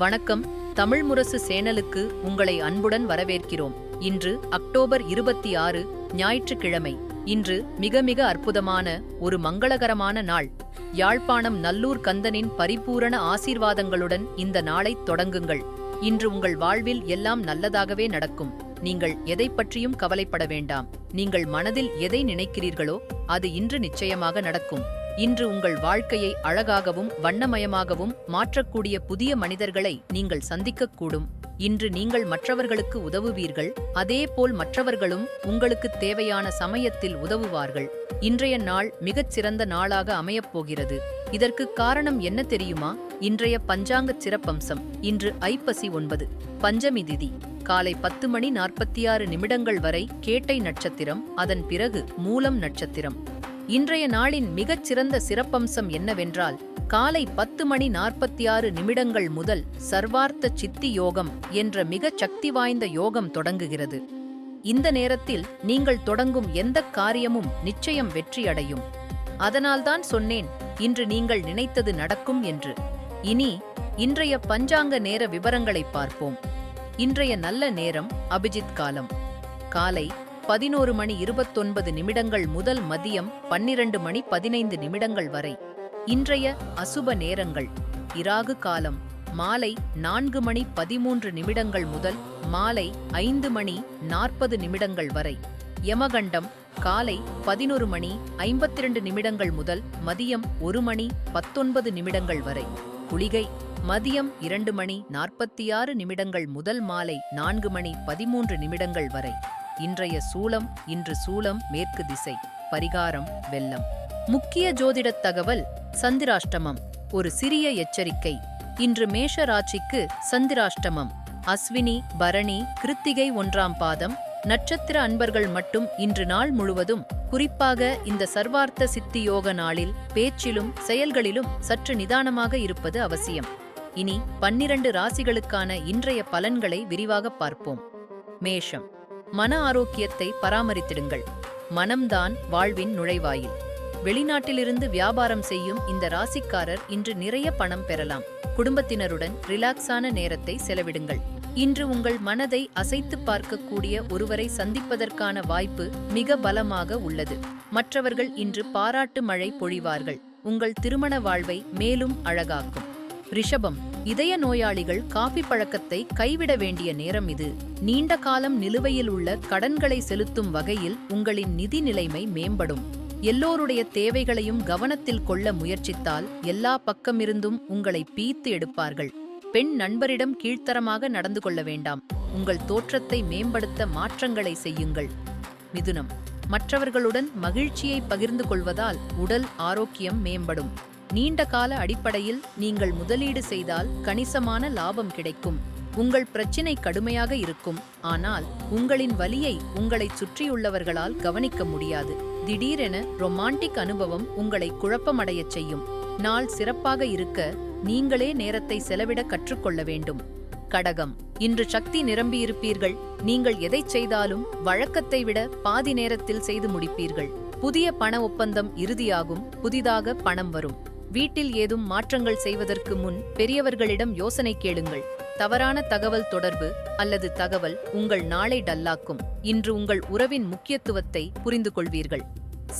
வணக்கம். தமிழ் முரசு சேனலுக்கு உங்களை அன்புடன் வரவேற்கிறோம். இன்று அக்டோபர் இருபத்தி ஆறு ஞாயிற்றுக்கிழமை. இன்று மிக மிக அற்புதமான ஒரு மங்களகரமான நாள். யாழ்ப்பாணம் நல்லூர் கந்தனின் பரிபூரண ஆசீர்வாதங்களுடன் இந்த நாளைத் தொடங்குங்கள். இன்று உங்கள் வாழ்வில் எல்லாம் நல்லதாகவே நடக்கும். நீங்கள் எதை பற்றியும் கவலைப்பட வேண்டாம். நீங்கள் மனதில் எதை நினைக்கிறீர்களோ அது இன்று நிச்சயமாக நடக்கும். இன்று உங்கள் வாழ்க்கையை அழகாகவும் வண்ணமயமாகவும் மாற்றக்கூடிய புதிய மனிதர்களை நீங்கள் சந்திக்கக்கூடும். இன்று நீங்கள் மற்றவர்களுக்கு உதவுவீர்கள் அதேபோல் மற்றவர்களும் உங்களுக்கு தேவையான சமயத்தில் உதவுவார்கள். இன்றைய நாள் மிகச் சிறந்த நாளாக அமையப்போகிறது இதற்கு காரணம் என்ன தெரியுமா? இன்றைய பஞ்சாங்க சிறப்பம்சம் இன்று ஐப்பசி ஒன்பது பஞ்சமி திதி. காலை பத்து மணி நாற்பத்தி ஆறு நிமிடங்கள் வரை கேட்டை நட்சத்திரம் அதன் பிறகு மூலம் நட்சத்திரம். இன்றைய நாளின் மிகச் சிறந்த சிறப்பம்சம் என்னவென்றால் காலை பத்து மணி நாற்பத்தி ஆறு நிமிடங்கள் முதல் சர்வார்த்த சித்தி யோகம் என்ற மிகச் சக்தி வாய்ந்த யோகம் தொடங்குகிறது. இந்த நேரத்தில் நீங்கள் தொடங்கும் எந்த காரியமும் நிச்சயம் வெற்றியடையும். அதனால்தான் சொன்னேன் இன்று நீங்கள் நினைத்தது நடக்கும் என்று. இனி இன்றைய பஞ்சாங்க நேர விவரங்களை பார்ப்போம். இன்றைய நல்ல நேரம் அபிஜித் காலம். காலை பதினோரு மணி இருபத்தொன்பது நிமிடங்கள் முதல் மதியம் பன்னிரண்டு மணி பதினைந்து நிமிடங்கள் வரை. இன்றைய அசுப நேரங்கள். இராகு காலம். மாலை நான்கு மணி பதிமூன்று நிமிடங்கள் முதல் மாலை ஐந்து மணி நாற்பது நிமிடங்கள் வரை. யமகண்டம். காலை பதினொரு மணி ஐம்பத்திரண்டு நிமிடங்கள் முதல் மதியம் ஒரு மணி பத்தொன்பது நிமிடங்கள் வரை. குளிகை. மதியம் இரண்டு மணி நாற்பத்தி ஆறு நிமிடங்கள் முதல் மாலை நான்கு மணி பதிமூன்று நிமிடங்கள் வரை. இன்றைய சூலம் இன்று சூலம் மேற்கு திசை பரிகாரம் வெள்ளம். முக்கிய ஜோதிடத் தகவல் சந்திராஷ்டமம் ஒரு சிறிய எச்சரிக்கை. இன்று மேஷ ராசிக்கு சந்திராஷ்டமம். அஸ்வினி பரணி கிருத்திகை ஒன்றாம் பாதம். நட்சத்திர அன்பர்கள் மட்டும் இன்று நாள் முழுவதும் குறிப்பாக இந்த சர்வார்த்த சித்தி யோக நாளில் பேச்சிலும் செயல்களிலும் சற்று நிதானமாக இருப்பது அவசியம். இனி பன்னிரண்டு ராசிகளுக்கான இன்றைய பலன்களை விரிவாக பார்ப்போம். மேஷம். மன ஆரோக்கியத்தை பராமரித்திடுங்கள். மனம்தான் வாழ்வின் நுழைவாயில். வெளிநாட்டிலிருந்து வியாபாரம் செய்யும் இந்த ராசிக்காரர் இன்று நிறைய பணம் பெறலாம். குடும்பத்தினருடன் ரிலாக்ஸான நேரத்தை செலவிடுங்கள். இன்று உங்கள் மனதை அசைத்து பார்க்கக்கூடிய ஒருவரை சந்திப்பதற்கான வாய்ப்பு மிக பலமாக உள்ளது. மற்றவர்கள் இன்று பாராட்டு மழை பொழிவார்கள். உங்கள் திருமண வாழ்வை மேலும் அழகாக்கும். ரிஷபம் இதய நோயாளிகள் காஃபி பழக்கத்தை கைவிட வேண்டிய நேரம் இது. நீண்ட காலம் நிலுவையில் உள்ள கடன்களை செலுத்தும் வகையில் உங்களின் நிதி நிலைமை மேம்படும். எல்லோருடைய தேவைகளையும் கவனத்தில் கொள்ள முயற்சித்தால் எல்லா பக்கமிருந்தும் உங்களை பீத்து எடுப்பார்கள். பெண் நண்பரிடம் கீழ்த்தரமாக நடந்து கொள்ள வேண்டாம். உங்கள் தோற்றத்தை மேம்படுத்த மாற்றங்களை செய்யுங்கள். மிதுனம் மற்றவர்களுடன் மகிழ்ச்சியை பகிர்ந்து கொள்வதால் உடல் ஆரோக்கியம் மேம்படும். நீண்ட கால அடிப்படையில் நீங்கள் முதலீடு செய்தால் கணிசமான லாபம் கிடைக்கும். உங்கள் பிரச்சினை கடுமையாக இருக்கும். ஆனால் உங்களின் வலியை உங்களைச் சுற்றியுள்ளவர்களால் கவனிக்க முடியாது. திடீரென ரொமான்டிக் அனுபவம் உங்களை குழப்பமடையச் செய்யும். நாள் சிறப்பாக இருக்க நீங்களே நேரத்தை செலவிட கற்றுக்கொள்ள வேண்டும். கடகம். இன்று சக்தி நிரம்பியிருப்பீர்கள். நீங்கள் எதைச் செய்தாலும் வழக்கத்தை விட பாதி நேரத்தில் செய்து முடிப்பீர்கள். புதிய பண ஒப்பந்தம் இறுதியாகும். புதிதாக பணம் வரும். வீட்டில் ஏதும் மாற்றங்கள் செய்வதற்கு முன் பெரியவர்களிடம் யோசனை கேளுங்கள். தவறான தகவல் தொடர்பு அல்லது தகவல் உங்கள் நாளை டல்லாக்கும். இன்று உங்கள் உறவின் முக்கியத்துவத்தை புரிந்து கொள்வீர்கள்.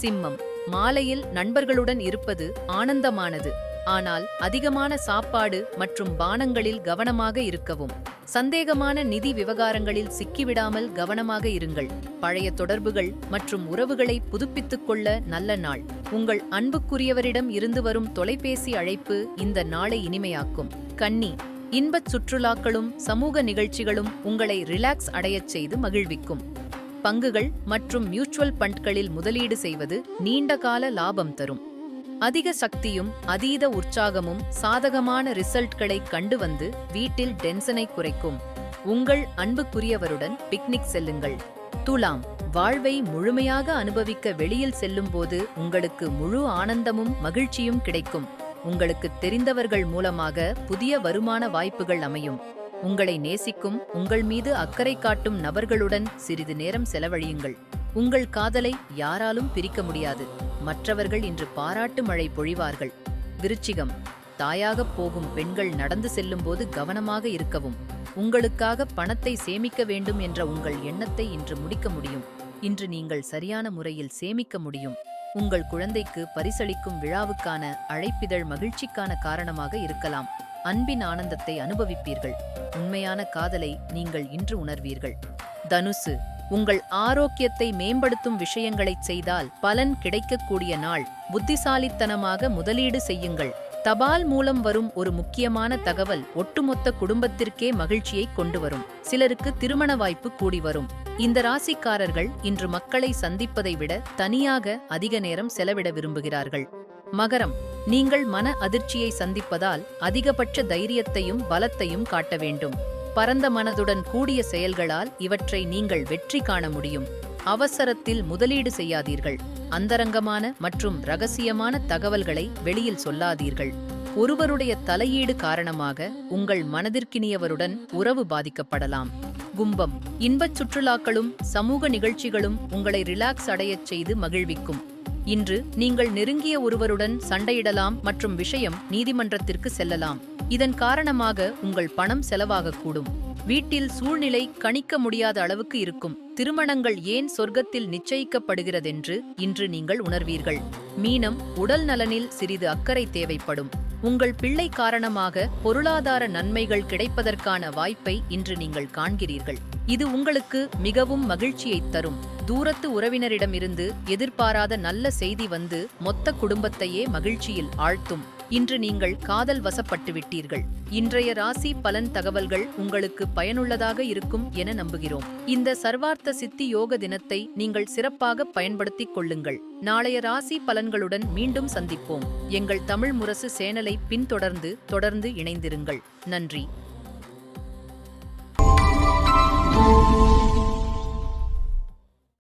சிம்மம் மாலையில் நண்பர்களுடன் இருப்பது ஆனந்தமானது. ஆனால் அதிகமான சாப்பாடு மற்றும் பானங்களில் கவனமாக இருக்கவும். சந்தேகமான நிதி விவகாரங்களில் சிக்கிவிடாமல் கவனமாக இருங்கள். பழைய தொடர்புகள் மற்றும் உறவுகளை புதுப்பித்துக் கொள்ள நல்ல நாள். உங்கள் அன்புக்குரியவரிடம் இருந்து வரும் தொலைபேசி அழைப்பு இந்த நாளை இனிமையாக்கும். கன்னி இன்பச் சுற்றுலாக்களும் சமூக நிகழ்ச்சிகளும் உங்களை ரிலாக்ஸ் அடையச் செய்து மகிழ்விக்கும். பங்குகள் மற்றும் மியூச்சுவல் பண்ட்களில் முதலீடு செய்வது நீண்டகால லாபம் தரும். அதிக சக்தியும் அதீத உற்சாகமும் சாதகமான ரிசல்ட்களை கண்டு வந்து வீட்டில் டென்ஷனை குறைக்கும். உங்கள் அன்புக்குரியவருடன் பிக்னிக் செல்லுங்கள். துலாம் வாழ்வை முழுமையாக அனுபவிக்க வெளியில் செல்லும்போது உங்களுக்கு முழு ஆனந்தமும் மகிழ்ச்சியும் கிடைக்கும். உங்களுக்கு தெரிந்தவர்கள் மூலமாக புதிய வருமான வாய்ப்புகள் அமையும். உங்களை நேசிக்கும் உங்கள் மீது அக்கறை காட்டும் நபர்களுடன் சிறிது நேரம் செலவழியுங்கள். உங்கள் காதலை யாராலும் பிரிக்க முடியாது. மற்றவர்கள் இன்று பாராட்டு மழை பொழிவார்கள். விருச்சிகம் தாயாகப் போகும் பெண்கள் நடந்து செல்லும்போது கவனமாக இருக்கவும் உங்களுக்காக பணத்தை சேமிக்க வேண்டும் என்ற உங்கள் எண்ணத்தை இன்று முடிக்க முடியும். இன்று நீங்கள் சரியான முறையில் சேமிக்க முடியும். உங்கள் குழந்தைக்கு பரிசளிக்கும் விழாவுக்கான அழைப்பிதழ் மகிழ்ச்சிக்கான காரணமாக இருக்கலாம். அன்பின் ஆனந்தத்தை அனுபவிப்பீர்கள். உண்மையான காதலை நீங்கள் இன்று உணர்வீர்கள். தனுசு உங்கள் ஆரோக்கியத்தை மேம்படுத்தும் விஷயங்களைச் செய்தால் பலன் கிடைக்கக்கூடிய நாள். புத்திசாலித்தனமாக முதலீடு செய்யுங்கள். தபால் மூலம் வரும் ஒரு முக்கியமான தகவல் ஒட்டுமொத்த குடும்பத்திற்கே மகிழ்ச்சியை கொண்டு வரும். சிலருக்கு திருமண வாய்ப்பு கூடி வரும். இந்த ராசிக்காரர்கள் இன்று மக்களை சந்திப்பதை விட தனியாக அதிக நேரம் செலவிட விரும்புகிறார்கள். மகரம். நீங்கள் மன அதிர்ச்சியை சந்திப்பதால் அதிகபட்ச தைரியத்தையும் பலத்தையும் காட்ட வேண்டும். பரந்த மனதுடன் கூடிய செயல்களால் இவற்றை நீங்கள் வெற்றி காண முடியும். அவசரத்தில் முதலீடு செய்யாதீர்கள். அந்தரங்கமான மற்றும் ரகசியமான தகவல்களை வெளியில் சொல்லாதீர்கள். ஒருவருடைய தலையீடு காரணமாக உங்கள் மனதிற்கினியவருடன் உறவு பாதிக்கப்படலாம். கும்பம். இன்பச் சுற்றுலாக்களும் சமூக நிகழ்ச்சிகளும் உங்களை ரிலாக்ஸ் அடையச் செய்து மகிழ்விக்கும். இன்று நீங்கள் நெருங்கிய ஒருவருடன் சண்டையிடலாம் மற்றும் விஷயம் நீதிமன்றத்திற்கு செல்லலாம். இதன் காரணமாக உங்கள் பணம் செலவாகக்கூடும். வீட்டில் சூழ்நிலை கணிக்க முடியாத அளவுக்கு இருக்கும். திருமணங்கள் ஏன் சொர்க்கத்தில் நிச்சயிக்கப்படுகிறதென்று இன்று நீங்கள் உணர்வீர்கள். மீனம் உடல் நலனில் சிறிது அக்கறை தேவைப்படும். உங்கள் பிள்ளை காரணமாக பொருளாதார நன்மைகள் கிடைப்பதற்கான வாய்ப்பை இன்று நீங்கள் காண்கிறீர்கள். இது உங்களுக்கு மிகவும் மகிழ்ச்சியைத் தரும். தூரத்து உறவினரிடமிருந்து எதிர்பாராத நல்ல செய்தி வந்து மொத்த குடும்பத்தையே மகிழ்ச்சியில் ஆழ்த்தும். இன்று நீங்கள் காதல் வசப்பட்டு விட்டீர்கள் இன்றைய ராசி பலன் தகவல்கள் உங்களுக்கு பயனுள்ளதாக இருக்கும் என நம்புகிறோம். இந்த சர்வார்த்த சித்தி யோக தினத்தை நீங்கள் சிறப்பாக பயன்படுத்திக் கொள்ளுங்கள். நாளைய ராசி பலன்களுடன் மீண்டும் சந்திப்போம். எங்கள் தமிழ் முரசு சேனலை பின்தொடர்ந்து தொடர்ந்து இணைந்திருங்கள். நன்றி.